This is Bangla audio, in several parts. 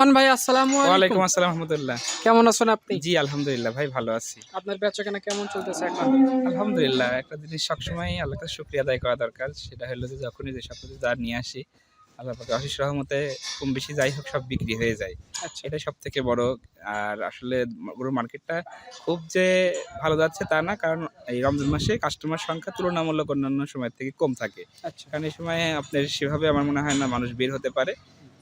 সোহান ভাই আসসালামু আলাইকুম। আসসালাম রহমতুল্লাহ। কেমন আছেন আপনি? জি আলহামদুলিল্লাহ ভাই ভালো আছি। আপনার বেচাকেনা কেমন চলতেছে এখন? আলহামদুলিল্লাহ একটা জিনিস সবসময় আল্লাহকে শুক্রিয়া আদায় করা দরকার সেটা হলো যে যখনই যে সব কিছু যা নিয়ে আসি আল্লাহ পাকে অশেষ রহমতে কম বেশি যাই হোক সব বিক্রি হয়ে যায়। আচ্ছা। এটা সব থেকে বড় আর আসলে গরুর মার্কেটটা খুব যে ভালো যাচ্ছে তা না কারণ এই রমজান মাসে কাস্টমার সংখ্যা তুলনামূলক অন্যান্য সময়ের থেকে কম থাকে। আচ্ছা। কারণ এই সময় আপনার সেভাবে আমার মনে হয় না মানুষ বের হতে পারে।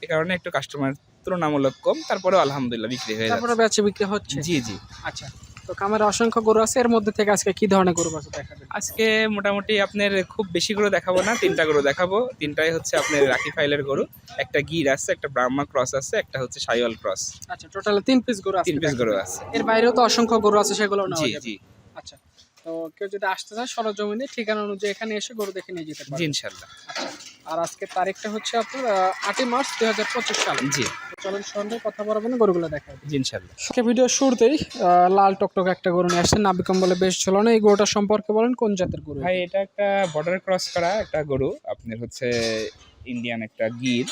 এ কারণে একটু কাস্টমার তুলনামূলক কম তারপরেও আলহামদুলিল্লাহ বিক্রি হয়ে তারপরে বেচে বিক্রি হচ্ছে? জি জি। আচ্ছা তো কামের অসংখ্য গরু আছে এর মধ্যে থেকে আজকে কি ধরনের গরু আছে দেখাবেন? আজকে মোটামুটি আপনার খুব বেশি গরু দেখাবো না তিনটা গরু দেখাবো। তিনটাই হচ্ছে আপনার রাখি ফাইলের গরু একটা গির আছে একটা ব্রাহ্মা ক্রস আছে একটা হচ্ছে সাইওয়াল ক্রস। আচ্ছা টোটাল তিন পিস গরু আছে তিন পিস গরু আছে। এর বাইরেও তো অসংখ্য গরু আছে সেগুলো জি জি। আচ্ছা তো কেউ যদি আসতে চায় সরজমিনে ঠিকানা অনুযায়ী এখানে এসে গরু দেখে নিয়ে যেতে পারে ইনশাল্লাহ। আর আজকে তারিখটা হচ্ছে আপনার আটই মার্চ দুই হাজার পঁচিশ সাল। জি। চলেন সন্ধ্যায় কথা বলবেন গরুগুলো দেখাবো জি ইনশাল্লাহ আজকে ভিডিও শুরুতেই আহ, লাল টকটক একটা গরু নিয়ে আসছেন নাবিকম বলে বেশ ছিল না এই গরুটা সম্পর্কে বলেন কোন জাতের গরু ভাই এটা? একটা বর্ডার ক্রস করা একটা গরু। আপনার হচ্ছে ইন্ডিয়ান একটা গির।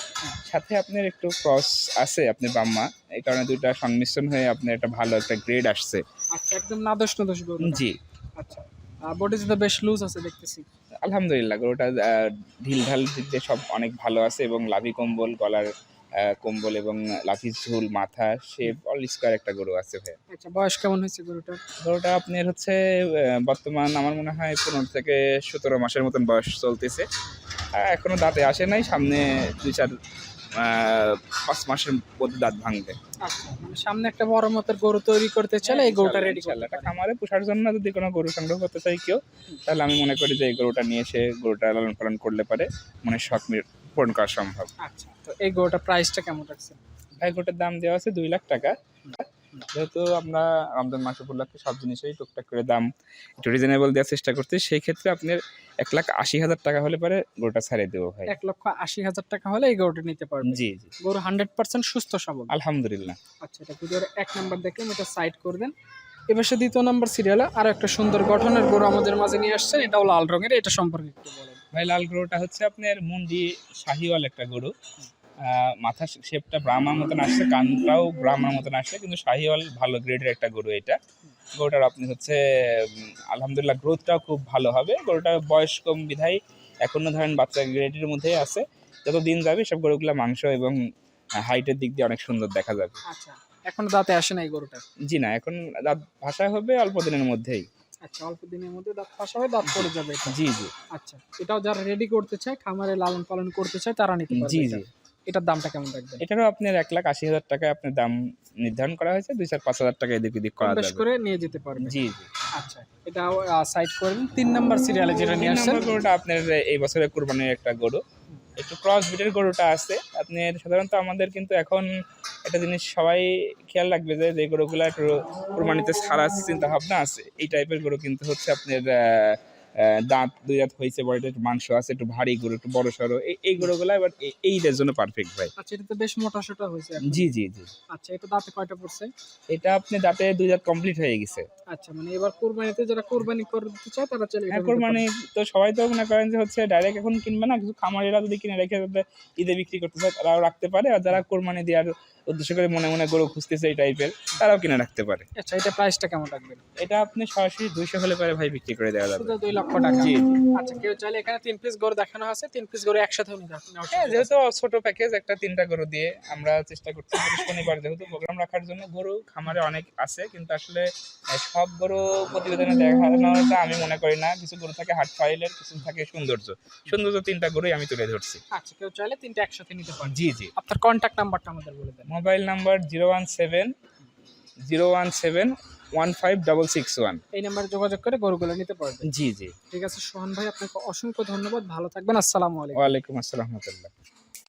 সাথে আপনার একটু ক্রস আছে আপনার বাম্মা। এই কারণে দুইটা সংমিশ্রণ হয়ে আপনার একটা ভালো একটা গ্রেড আসছে। আচ্ছা একদম নাদোষ নাদোষ গরু জি। আচ্ছা। বডিতে তো বেশ লুজ আছে দেখতেছি। আলহামদুলিল্লাহ গরুটা আহ, ঢিল ঢাল দিক দিয়ে সব অনেক ভালো আছে এবং লাভি কম্বল গলার কম্বল এবং লাঠির ঝুল মাথা সে অল স্কোয়ার একটা গরু আছে ভাই আচ্ছা বয়স কেমন হয়েছে গরুটার? গরুটা আপনার হচ্ছে বর্তমান আমার মনে হয় পনেরো থেকে সতেরো মাসের মতন বয়স চলতেছে। এখনও দাঁতে আসে নাই সামনে দুই চার পাঁচ মাসের মধ্যে দাঁত ভাঙবে। আচ্ছা মানে সামনে একটা বড় মতের গরু তৈরি করতে চাইলে এই গরুটা রেডি করলে খামারে পোষার জন্য যদি কোনো গরু সংগ্রহ করতে চাই কেউ তাহলে আমি মনে করি যে এই গরুটা নিয়ে এসে গরুটা লালন পালন করলে পারে মনে শখ পূরণ করা সম্ভব। আচ্ছা তো এই গরুটা প্রাইসটা কেমন রাখছে ভাই গরুটার দাম দেওয়া আছে দুই লাখ টাকা। যেহেতু আমরা রমজান মাস উপলক্ষে সব জিনিসেই টুকটাক করে দাম একটু রিজনেবল দেওয়ার চেষ্টা করছি সেই ক্ষেত্রে আপনার এক লাখ আশি হাজার টাকা হলে পরে গরুটা ছাড়িয়ে দেবো ভাই। এক লক্ষ আশি হাজার টাকা হলে এই গরুটা নিতে পারবে জি জি। গরু হান্ড্রেড পার্সেন্ট সুস্থ সবল। আলহামদুলিল্লাহ। আচ্ছা এটা ভিডিওর এক নাম্বার দেখলাম এটা সাইড করে দেন। এবার সে দ্বিতীয় নাম্বার সিরিয়ালে আর একটা সুন্দর গঠনের গরু আমাদের মাঝে নিয়ে আসছেন এটাও লাল রঙের এটা সম্পর্কে একটু বলেন। ভাই লাল গরুটা হচ্ছে আপনার মুন্ডি শাহিওয়াল একটা গরু। মাথা শেপটা ব্রাহ্মার মতন আসছে কানটাও ব্রাহ্মার মতন আসছে কিন্তু শাহিওয়াল ভালো গ্রেডের একটা গরু এটা। গরুটার আপনি হচ্ছে আলহামদুলিল্লাহ গ্রোথটাও খুব ভালো হবে। গরুটার বয়স কম বিধায় এখনও ধরেন বাচ্চা গ্রেডের মধ্যেই আছে। যত দিন যাবে সব গরুগুলো মাংস এবং হাইটের দিক দিয়ে অনেক সুন্দর দেখা যাবে। আচ্ছা এখনও দাঁতে আসে না এই গরুটা? জি না এখন দাঁত ভাষা হবে অল্প দিনের মধ্যেই। আচ্ছা অল্প দিনের মধ্যে দাঁত ফাঁসা হয়ে দাঁত পড়ে যাবে জি জি। আচ্ছা এটাও যারা রেডি করতে চায় খামারে লালন পালন করতে চায় তারা নিতে পারবে জি। জি এটার দামটা কেমন রাখবেন? এটারও আপনার এক লাখ আশি হাজার টাকায় আপনার দাম নির্ধারণ করা হয়েছে। দুই চার পাঁচ হাজার টাকা এদিক ওদিক করা যাবে। করে নিয়ে যেতে পারবে জি জি। আচ্ছা এটা সাইড করে দিন। তিন নাম্বার সিরিয়ালে যেটা নিয়ে আসছেন। গরুটা আপনার এই বছরের কুরবানির একটা গরু। একটু ক্রস ব্রিডের গরুটা আছে। আপনি সাধারণত আমাদের কিন্তু এখন একটা জিনিস সবাই খেয়াল রাখবে যে যে গরুগুলো একটু কুরবানিতে ছাড়ার চিন্তা ভাবনা আছে। এই টাইপের গরু কিন্তু হচ্ছে আপনার দাঁত দুই দাঁত হয়েছে বডিতে একটু মাংস আছে একটু ভারী গরু একটু বড় সড়ো এই এই গরুগুলো এবার এই- এই জন্য পারফেক্ট ভাই। আচ্ছা এটা তো বেশ মোটা সোটা হয়েছে জি জি জি। আচ্ছা এটা দাঁতে কয়টা পড়ছে? এটা আপনি দাঁতে দুই দাঁত কমপ্লিট হয়ে গেছে। আচ্ছা মানে এবার কোরবানিতে যারা কোরবানি করতে চায় তারা চলে হ্যাঁ কোরবানি তো সবাই তো মনে করেন যে হচ্ছে ডাইরেক্ট এখন কিনবে না কিছু খামারিরা যদি কিনে রেখে যাতে ঈদে বিক্রি করতে চায় তারাও রাখতে পারে আর যারা কোরবানি দেওয়ার উদ্দেশ্য করে মনে মনে গরু খুঁজতেছে এই টাইপের তারাও কিনে রাখতে পারে। আচ্ছা এটা প্রাইসটা কেমন রাখবেন? এটা আপনি সরাসরি দুইশো হলে পরে ভাই বিক্রি করে দেওয়া যাবে। লক্ষ টাকা। জি। আচ্ছা কেউ চাইলে এখানে তিন পিস গরু দেখানো আছে তিন পিস গরু একসাথে। হ্যাঁ যেহেতু ছোট প্যাকেজ একটা তিনটা গরু দিয়ে আমরা চেষ্টা করছি শনিবার যেহেতু প্রোগ্রাম রাখার জন্য গরু খামারে অনেক আছে কিন্তু আসলে সব গরু প্রতিবেদনে দেখানোটা আমি মনে করি না। কিছু গরু থাকে হাট ফাইলের কিছু থাকে সৌন্দর্য। সৌন্দর্য তিনটা গরুই আমি তুলে ধরছি। আচ্ছা কেউ চাইলে তিনটা একসাথে নিতে পারে জি জি। আপনার কন্ট্যাক্ট নাম্বারটা আমাদের বলে দেন। Mobile number zero one seven zero one seven one five double six one এই নাম্বারে যোগাযোগ করে গরুগুলো নিতে পারবেন। জি জি। ঠিক আছে সোহান ভাই আপনাকে অসংখ্য ধন্যবাদ। ভালো থাকবেন। আসসালামু আলাইকুম। ওয়ালাইকুম আসসালাম রহমতুল্লাহ।